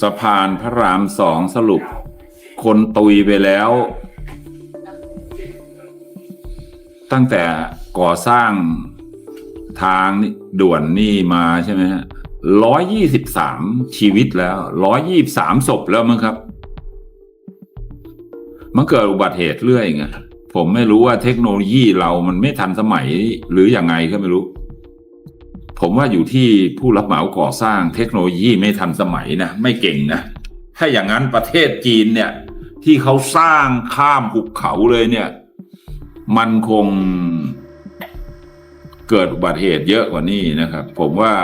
สะพานพระรามสองสรุป คนตุยไปแล้ว ตั้งแต่ก่อสร้างทางนี่ด่วนนี่มาใช่ไหมฮะร้อยยี่สิบสามชีวิตแล้วร้อยยี่สามศพแล้วมั้งครับ มันเกิดอุบัติเหตุเรื่อยไงผมไม่รู้ว่าเทคโนโลยีเรามันไม่ทันสมัยหรืออยังไงก็ไม่รู้ ผมว่าอยู่ที่ผู้รับเหมาก่อสร้างเทคโนโลยีไม่ทันสมัยนะ ไม่เก่งนะ ถ้าอย่างนั้นประเทศจีนเนี่ย ที่เขาสร้างข้ามภูเขาเลยเนี่ย มันคงเกิดอุบัติเหตุเยอะกว่านี้นะครับ ผมว่า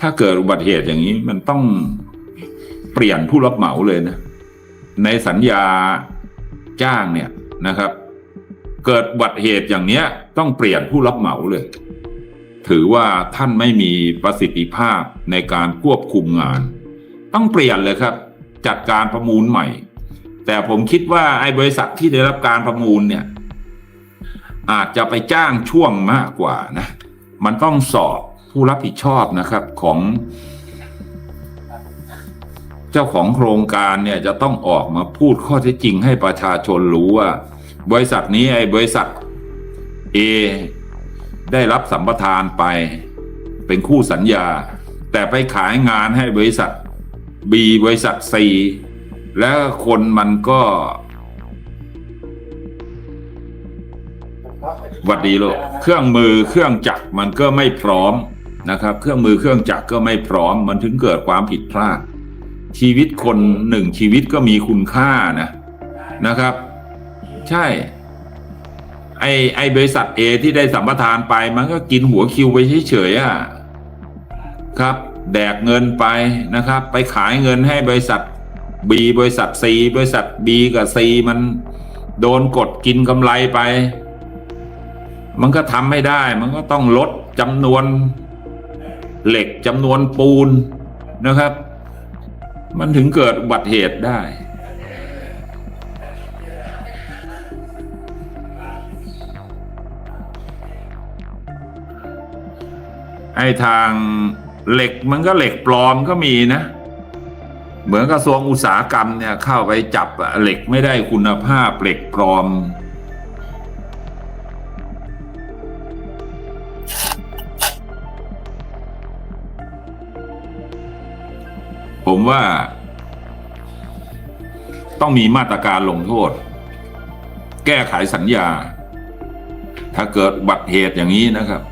ถ้าเกิดอุบัติเหตุอย่างนี้มันต้องเปลี่ยนผู้รับเหมาเลยนะ ในสัญญาจ้างเนี่ยนะครับ เกิดอุบัติเหตุอย่างเนี้ย ต้องเปลี่ยนผู้รับเหมาเลย ถือว่าท่านไม่มีประสิทธิภาพในการควบคุมงาน ต้องเปลี่ยนเลยครับ จัดการประมูลใหม่ แต่ผมคิดว่าไอ้บริษัทที่ได้รับการประมูลเนี่ย อาจจะไปจ้างช่วงมากกว่านะ มันต้องสอบผู้รับผิดชอบนะครับของเจ้าของโครงการเนี่ยจะต้องออกมาพูดข้อเท็จจริงให้ประชาชนรู้ว่า บริษัทนี้ไอ้บริษัท A ได้รับสัมปทานไป เป็นคู่สัญญา แต่ไปขายงานให้บริษัท B บริษัท C แล้วคนมันก็หวัดดีโลกเครื่องมือเครื่องจักรมันก็ไม่พร้อมนะครับ เครื่องมือเครื่องจักรก็ไม่พร้อม มันถึงเกิดความผิดพลาด ชีวิตคนหนึ่งชีวิตก็มีคุณค่านะนะครับ ใช่ ไอไอบริษัทเอที่ได้สัมปทานไป มันก็กินหัวคิวไปเฉยๆอะครับ แดกเงินไปนะครับ ไปขายเงินให้บริษัท B บริษัท C บริษัท B กับ C มันโดนกดกินกำไรไป มันก็ทำไม่ได้ มันก็ต้องลดจำนวนเหล็กจำนวนปูนนะครับ มันถึงเกิดอุบัติเหตุได้ ไอ้ทางเหล็กมันก็เหล็กปลอมก็มีนะ เหมือนกระทรวงอุตสาหกรรมเนี่ยเข้าไปจับเหล็กไม่ได้คุณภาพเหล็กปลอม ผมว่า ต้องมีมาตรการลงโทษ แก้ไขสัญญา ถ้าเกิดบัติเหตุอย่างนี้นะครับ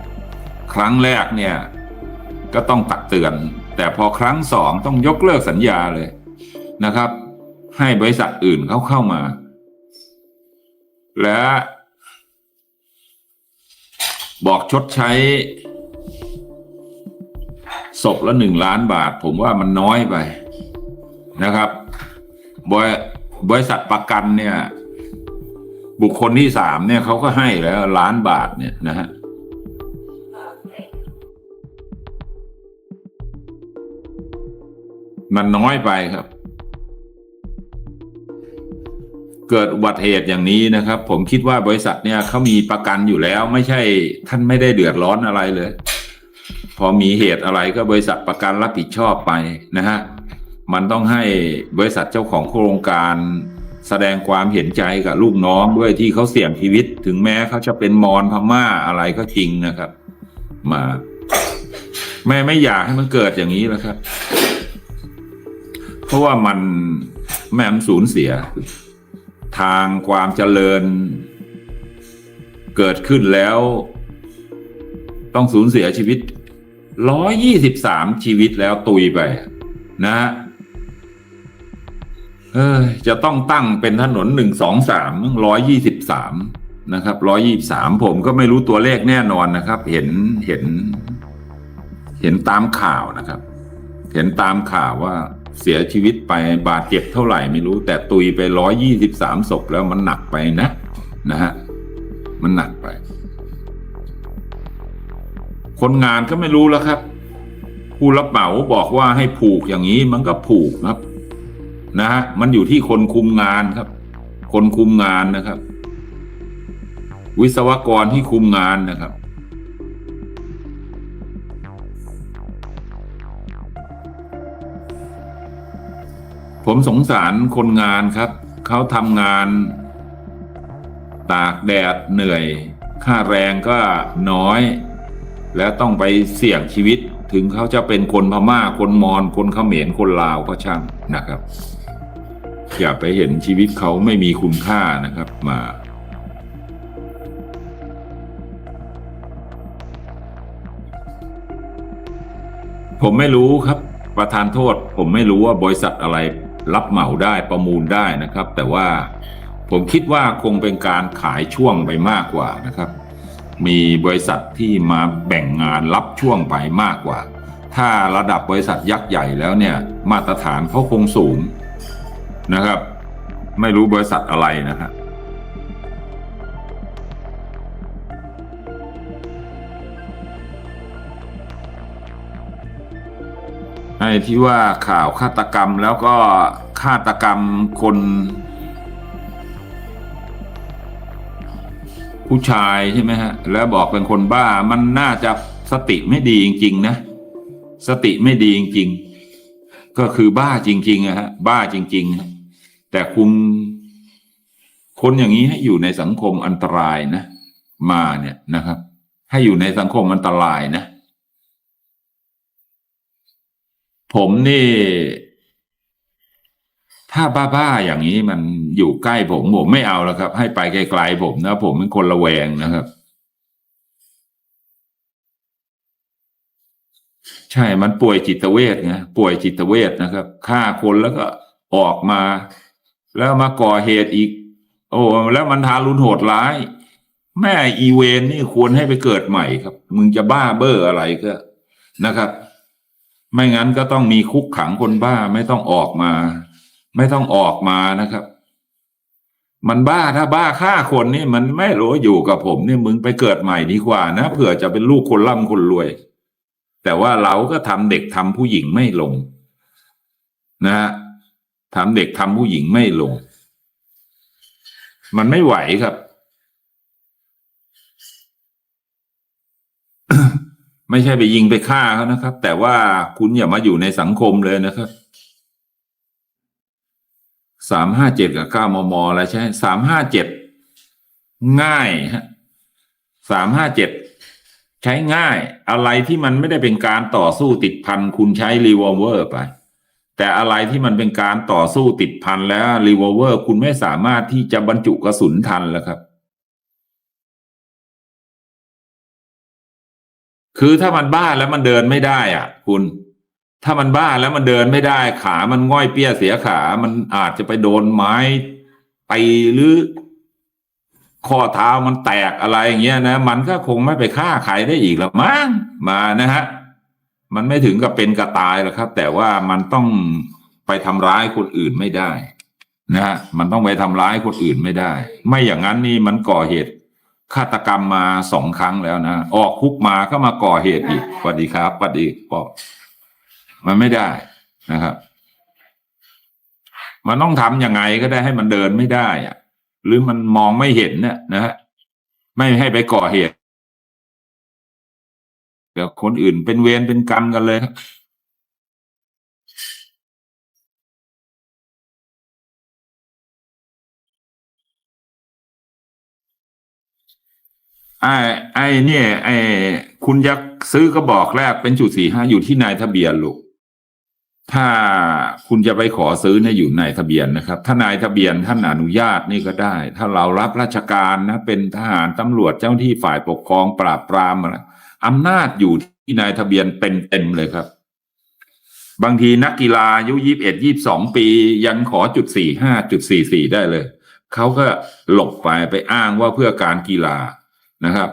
ครั้งแรกเนี่ยก็ต้องตักเตือน แต่พอครั้งสองต้องยกเลิกสัญญาเลยนะครับ ให้บริษัทอื่นเขาเข้ามา และ บอกชดใช้ศพละหนึ่งล้านบาท ผมว่ามันน้อยไปนะครับบริบริษัทประกันเนี่ย บุคคลที่สามเนี่ยเขาก็ให้แล้วล้านบาทเนี่ยนะฮะ มันน้อยไปครับ เกิดอุบัติเหตุอย่างนี้นะครับ ผมคิดว่าบริษัทเนี่ยเขามีประกันอยู่แล้ว ไม่ใช่ท่านไม่ได้เดือดร้อนอะไรเลย พอมีเหตุอะไรก็บริษัทประกันรับผิดชอบไปนะฮะมันต้องให้บริษัทเจ้าของโครงการแสดงความเห็นใจกับลูกน้องด้วยที่เขาเสี่ยงชีวิต ถึงแม้เขาจะเป็นมอญพม่าอะไรก็จริงนะครับ มา แม่ไม่อยากให้มันเกิดอย่างนี้แล้วครับ เพราะว่ามันแม่มันสูญเสีย ทางความเจริญ เกิดขึ้นแล้ว ต้องสูญเสียชีวิตร้อยยี่สิบสามชีวิตแล้วตุยไป นะฮะเออจะต้องตั้งเป็นถนนหนึ่งสองสามร้อยยี่สิบสามนะครับร้อยี่สามผมก็ไม่รู้ตัวเลขแน่นอนนะครับ เห็นเห็น เห็นตามข่าวนะครับ เห็นตามข่าวว่า เสียชีวิตไปบาดเจ็บเท่าไหร่ไม่รู้ แต่ตุยไปร้อยยี่สิบสามศพแล้วมันหนักไปนะ นะฮะ มันหนักไป คนงานก็ไม่รู้แล้วครับ ผู้รับเหมาบอกว่าให้ผูกอย่างนี้มันก็ผูกครับ นะฮะมันอยู่ที่คนคุมงานครับ คนคุมงานนะครับ วิศวกรที่คุมงานนะครับ ผมสงสารคนงานครับ เขาทำงาน ตากแดดเหนื่อย ค่าแรงก็น้อย แล้วต้องไปเสี่ยงชีวิตถึงเขาจะเป็นคนพม่าคนมอญคนเขมรคนลาวก็ช่างนะครับ อย่าไปเห็นชีวิตเขาไม่มีคุณค่านะครับมาผมไม่รู้ครับ ประธานโทษ ผมไม่รู้ว่าบริษัทอะไร รับเหมาได้ประมูลได้นะครับ แต่ว่าผมคิดว่าคงเป็นการขายช่วงไปมากกว่านะครับ มีบริษัทที่มาแบ่งงานรับช่วงไปมากกว่า ถ้าระดับบริษัทยักษ์ใหญ่แล้วเนี่ยมาตรฐานเขาคงสูงนะครับ ไม่รู้บริษัทอะไรนะครับ ไอ้ที่ว่าข่าวฆาตกรรมแล้วก็ฆาตกรรมคน ผู้ชายใช่ไหมฮะ แล้วบอกเป็นคนบ้ามันน่าจะสติไม่ดีจริง ๆ นะ สติไม่ดีจริง ๆ ก็คือบ้าจริงๆอะฮะ บ้าจริงๆฮะแต่คุณคนอย่างนี้ให้อยู่ในสังคมอันตรายนะ มาเนี่ยนะครับ ให้อยู่ในสังคมอันตรายนะ ผมนี่ ถ้าบ้าๆอย่างนี้มันอยู่ใกล้ผมผมไม่เอาแล้วครับ ให้ไปไกลๆผมนะ ผมเป็นคนระแวงนะครับ ใช่มันป่วยจิตเวชไงป่วยจิตเวชนะครับฆ่าคนแล้วก็ออกมา แล้วมาก่อเหตุอีก โอ้แล้วมันทารุณโหดร้าย แม่อีเวนนี่ควรให้ไปเกิดใหม่ครับ มึงจะบ้าเบ้ออะไรก็นะครับ ไม่งั้นก็ต้องมีคุกขังคนบ้าไม่ต้องออกมา ไม่ต้องออกมานะครับ มันบ้าถ้าบ้าฆ่าคนนี่มันไม่รู้อยู่กับผมนี่มึงไปเกิดใหม่ดีกว่านะเผื่อจะเป็นลูกคนร่ำคนรวย แต่ว่าเราก็ทำเด็กทำผู้หญิงไม่ลง นะฮะทำเด็กทำผู้หญิงไม่ลง มันไม่ไหวครับ ไม่ใช่ไปยิงไปฆ่าเขานะครับ แต่ว่าคุณอย่ามาอยู่ในสังคมเลยนะครับสามห้าเจ็ดกับเก้ามมอะไรใช่สามห้าเจ็ดง่ายฮะสามห้าเจ็ดใช้ง่ายอะไรที่มันไม่ได้เป็นการต่อสู้ติดพันคุณใช้รีวอลเวอร์ไป แต่อะไรที่มันเป็นการต่อสู้ติดพันแล้วรีวอลเวอร์คุณไม่สามารถที่จะบรรจุกระสุนทันแล้วครับ คือถ้ามันบ้าแล้วมันเดินไม่ได้อะ คุณ ถ้ามันบ้าแล้วมันเดินไม่ได้ ขามันง่อยเปี้ยเสียขา มันอาจจะไปโดนไม้ไปหรือข้อเท้ามันแตกอะไรอย่างเงี้ยนะ มันก็คงไม่ไปฆ่าใครได้อีกแล้วมั้งมานะฮะ มันไม่ถึงกับเป็นกับตายหรอกครับ แต่ว่ามันต้องไปทำร้ายคนอื่นไม่ได้ นะฮะมันต้องไปทำร้ายคนอื่นไม่ได้ ไม่อย่างนั้นนี่มันก่อเหตุ ฆาตกรรมมาสองครั้งแล้วนะ ออกคุกมาก็มาก่อเหตุอีกสวัสดีครับสวัสดีปอมันไม่ได้นะครับ มันต้องทำยังไงก็ได้ให้มันเดินไม่ได้อะหรือมันมองไม่เห็นเนี่ยนะฮะไม่ให้ไปก่อเหตุเดี๋ยวคนอื่นเป็นเวรเป็นกรรมกันเลย ไอ้ไอ้เนี่ย ไอ้คุณจะซื้อกระบอกแรกเป็นจุดสี่ห้าอยู่ที่นายทะเบียนลูกถ้าคุณจะไปขอซื้อเนี่ยอยู่ในายทะเบียนนะครับ ถ้านายทะเบียนท่านอนุญาตนี่ก็ได้ ถ้าเรารับราชการนะ เป็นทหารตำรวจเจ้าหน้าที่ฝ่ายปกครองปราบปรามอะไรอำนาจอยู่ที่นายทะเบียนเต็มเต็มเลยครับ บางทีนักกีฬาอายุยี่สิบเอ็ดยี่สองปียังขอจุดสี่ห้าจุดสี่สี่ได้เลย เขาก็หลบไปไปอ้างว่าเพื่อการกีฬา นะครับ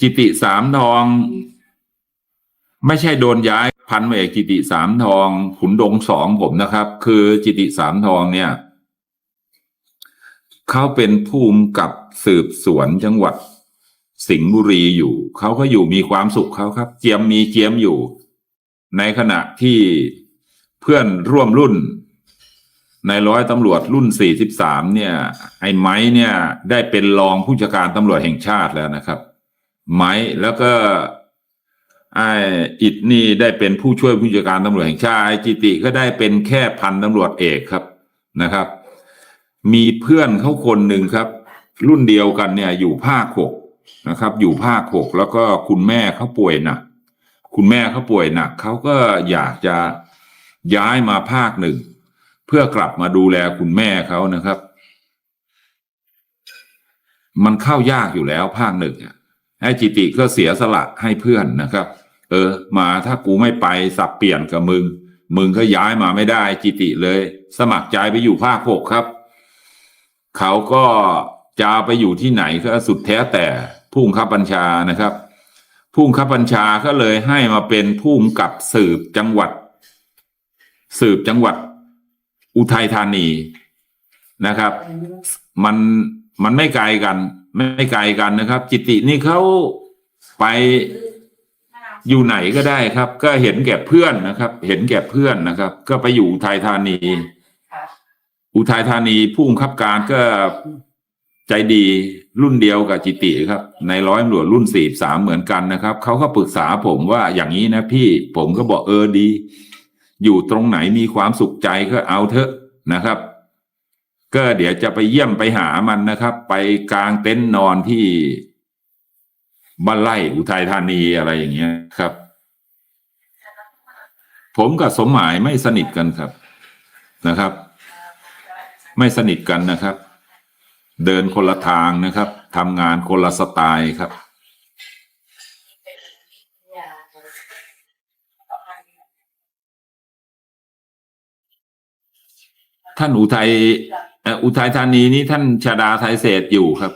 จิติสามทอง ไม่ใช่โดนย้ายพันเอกจิติสามทองขุนดงสองผมนะครับ คือจิติสามทองเนี่ยเขาเป็นผู้กำกับสืบสวนจังหวัดสิงห์บุรีอยู่เขาก็อยู่มีความสุขเขาครับ เจียมมีเจียมอยู่ ในขณะที่เพื่อนร่วมรุ่น ในร้อยตำรวจรุ่น 43 เนี่ย ไอ้ไม้เนี่ย ได้เป็นรองผู้จัดการตำรวจแห่งชาติแล้วนะครับ ไม้แล้วก็ไอ้อิดนี่ได้เป็นผู้ช่วยผู้จัดการตำรวจแห่งชาติไอ้จิติก็ได้เป็นแค่พันตำรวจเอกครับนะครับ มีเพื่อนเขาคนหนึ่งครับ รุ่นเดียวกันเนี่ย อยู่ภาคหกนะครับ อยู่ภาคหกแล้วก็คุณแม่เขาป่วยหนักคุณแม่เขาป่วยหนักเขาก็อยากจะย้ายมาภาคหนึ่ง เพื่อกลับมาดูแลคุณแม่เขานะครับ มันเข้ายากอยู่แล้วภาคหนึ่งอะไอ้จิติก็เสียสละให้เพื่อนนะครับ เออ มาถ้ากูไม่ไปสับเปลี่ยนกับมึง มึงก็ย้ายมาไม่ได้จิติเลย สมัครใจไปอยู่ภาคหกครับ เขาก็จะไปอยู่ที่ไหนก็สุดแท้แต่ผู้บังคับบัญชานะครับผู้บังคับบัญชาก็เลยให้มาเป็นผู้กำกับสืบจังหวัด สืบจังหวัด อุทัยธานีนะครับ มันมันไม่ไกลกัน ไม่ไกลกันนะครับ จิตินี่เขาไปอยู่ไหนก็ได้ครับ ก็เห็นแก่เพื่อนนะครับ เห็นแก่เพื่อนนะครับ ก็ไปอยู่อุทัยธานี อุทัยธานีผู้บังคับการก็ใจดีรุ่นเดียวกับจิติครับ ในร้อยตำรวจรุ่นสี่สามเหมือนกันนะครับเขาก็ปรึกษาผมว่าอย่างนี้นะพี่ผมก็บอกเออดี อยู่ตรงไหนมีความสุขใจก็เอาเถอะนะครับ ก็เดี๋ยวจะไปเยี่ยมไปหามันนะครับ ไปกลางเต็นท์นอนที่บ้านไร่อุทัยธานีอะไรอย่างเงี้ยครับ ผมกับสมหมายไม่สนิทกันครับนะครับ ไม่สนิทกันนะครับ เดินคนละทางนะครับทำงานคนละสไตล์ครับ ท่านอุทัยอุทัยธานีนี่ท่านชาดาไทยเศษอยู่ครับ